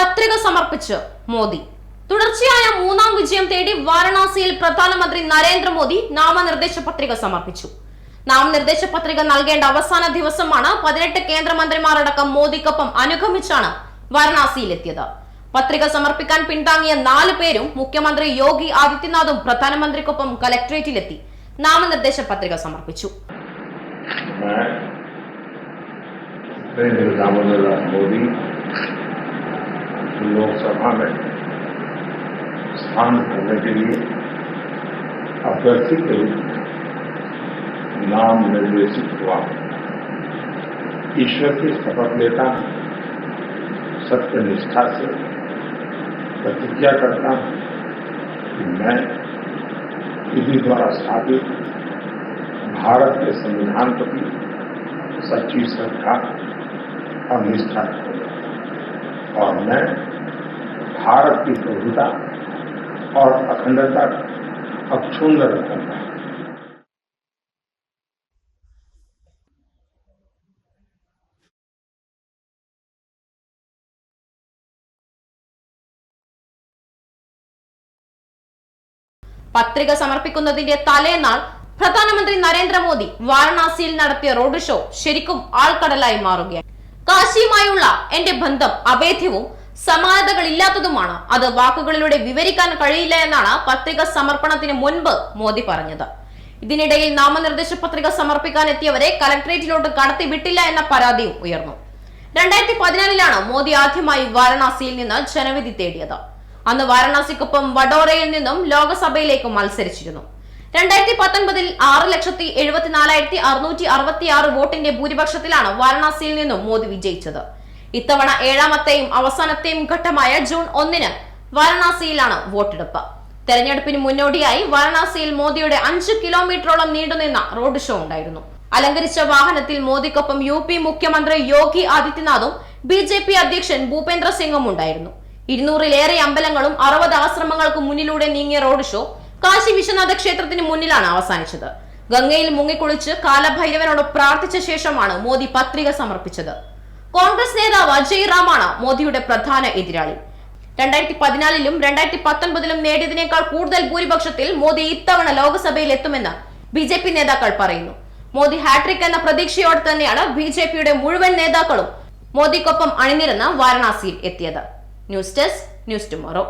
പത്രിക സമർപ്പിച്ച് മോദി. തുടർച്ചയായ മൂന്നാം വിജയം തേടി വാരണാസിയിൽ പ്രധാനമന്ത്രി നരേന്ദ്രമോദി നാമനിർദ്ദേശ പത്രിക സമർപ്പിച്ചു. നാമനിർദ്ദേശ പത്രിക നൽകേണ്ട അവസാന ദിവസമാണ് പതിനെട്ട് കേന്ദ്രമന്ത്രിമാരടക്കം മോദിക്കൊപ്പം അനുഗമിച്ചാണ് വാരണാസിയിലെത്തിയത്. പത്രിക സമർപ്പിക്കാൻ പിന്താങ്ങിയ നാല് പേരും മുഖ്യമന്ത്രി യോഗി ആദിത്യനാഥും പ്രധാനമന്ത്രിക്കൊപ്പം കലക്ട്രേറ്റിലെത്തി നാമനിർദ്ദേശ പത്രിക സമർപ്പിച്ചു. लोकसभा में स्थान करने के लिए अभ्यर्थी के रूप में नाम निर्देशित हुआ। ईश्वर की शपथ लेता हूँ। सत्य निष्ठा से प्रतिज्ञा करता हूँ कि मैं विधि द्वारा स्थापित भारत के संविधान प्रति सच्ची श्रद्धा और निष्ठा और मैं भारत की प्रभुता और अखंडता अक्षुण्ण रखूंगा പത്രിക സമർപ്പിക്കുന്നതിന്റെ തലേനാൾ പ്രധാനമന്ത്രി നരേന്ദ്രമോദി വാരണാസിയിൽ നടത്തിയ റോഡ് ഷോ ശരിക്കും ആൾക്കടലായി മാറുകയാണ് കാശിയുമായുള്ള എന്റെ ബന്ധം അഭേദ്യവും സമാനതകളില്ലാത്തതുമാണ്. അത് വാക്കുകളിലൂടെ വിവരിക്കാൻ കഴിയില്ല എന്നാണ് പത്രിക സമർപ്പണത്തിന് മുൻപ് മോദി പറഞ്ഞത്. ഇതിനിടയിൽ നാമനിർദ്ദേശ പത്രിക സമർപ്പിക്കാൻ എത്തിയവരെ കലക്ട്രേറ്റിലോട്ട് കടത്തിവിട്ടില്ല എന്ന പരാതിയും ഉയർന്നു. രണ്ടായിരത്തി പതിനാലിലാണ് മോദി ആദ്യമായി വാരണാസിയിൽ നിന്ന് ജനവിധി തേടിയത്. അന്ന് വാരണാസിക്കൊപ്പം വഡോറയിൽ നിന്നും ലോകസഭയിലേക്ക് മത്സരിച്ചിരുന്നു. രണ്ടായിരത്തി പത്തൊൻപതിൽ ആറ് ലക്ഷത്തി എഴുപത്തിനാലായിരത്തി അറുന്നൂറ്റി അറുപത്തി ആറ് വോട്ടിന്റെ ഭൂരിപക്ഷത്തിലാണ് വാരണാസിയിൽ നിന്നും മോദി വിജയിച്ചത്. ഇത്തവണ ഏഴാമത്തെയും അവസാനത്തെയും ഘട്ടമായ ജൂൺ ഒന്നിന് വാരണാസിയിലാണ് വോട്ടെടുപ്പ്. തെരഞ്ഞെടുപ്പിന് മുന്നോടിയായി വാരണാസിയിൽ മോദിയുടെ അഞ്ച് കിലോമീറ്ററോളം നീണ്ടുനിന്ന റോഡ് ഷോ ഉണ്ടായിരുന്നു. അലങ്കരിച്ച വാഹനത്തിൽ മോദിക്കൊപ്പം യു പി മുഖ്യമന്ത്രി യോഗി ആദിത്യനാഥും ബി ജെ പി അധ്യക്ഷൻ ഭൂപേന്ദ്ര സിംഗും ഉണ്ടായിരുന്നു. ഇരുന്നൂറിലേറെ അമ്പലങ്ങളും അറുപത് ആശ്രമങ്ങൾക്കും മുന്നിലൂടെ നീങ്ങിയ റോഡ് ഷോ കാശി വിശ്വനാഥ ക്ഷേത്രത്തിന് മുന്നിലാണ് അവസാനിച്ചത്. ഗംഗയിൽ മുങ്ങിക്കുളിച്ച് കാലഭൈരവനോട് പ്രാർത്ഥിച്ച ശേഷമാണ് മോദി പത്രിക സമർപ്പിച്ചത്. കോൺഗ്രസ് നേതാവ് അജയ് റാമാണ് മോദിയുടെ പ്രധാന എതിരാളി. രണ്ടായിരത്തി പതിനാലിലും രണ്ടായിരത്തി പത്തൊൻപതിലും നേടിയതിനേക്കാൾ കൂടുതൽ ഭൂരിപക്ഷത്തിൽ മോദി ഇത്തവണ ലോക്സഭയിൽ എത്തുമെന്ന് ബി ജെ പി നേതാക്കൾ പറയുന്നു. മോദി ഹാട്രിക് എന്ന പ്രതീക്ഷയോടെ തന്നെയാണ് ബി ജെ പിയുടെ മുഴുവൻ നേതാക്കളും മോദിക്കൊപ്പം അണിനിരന്ന് വാരണാസിയിൽ എത്തിയത്. News desk news tomorrow.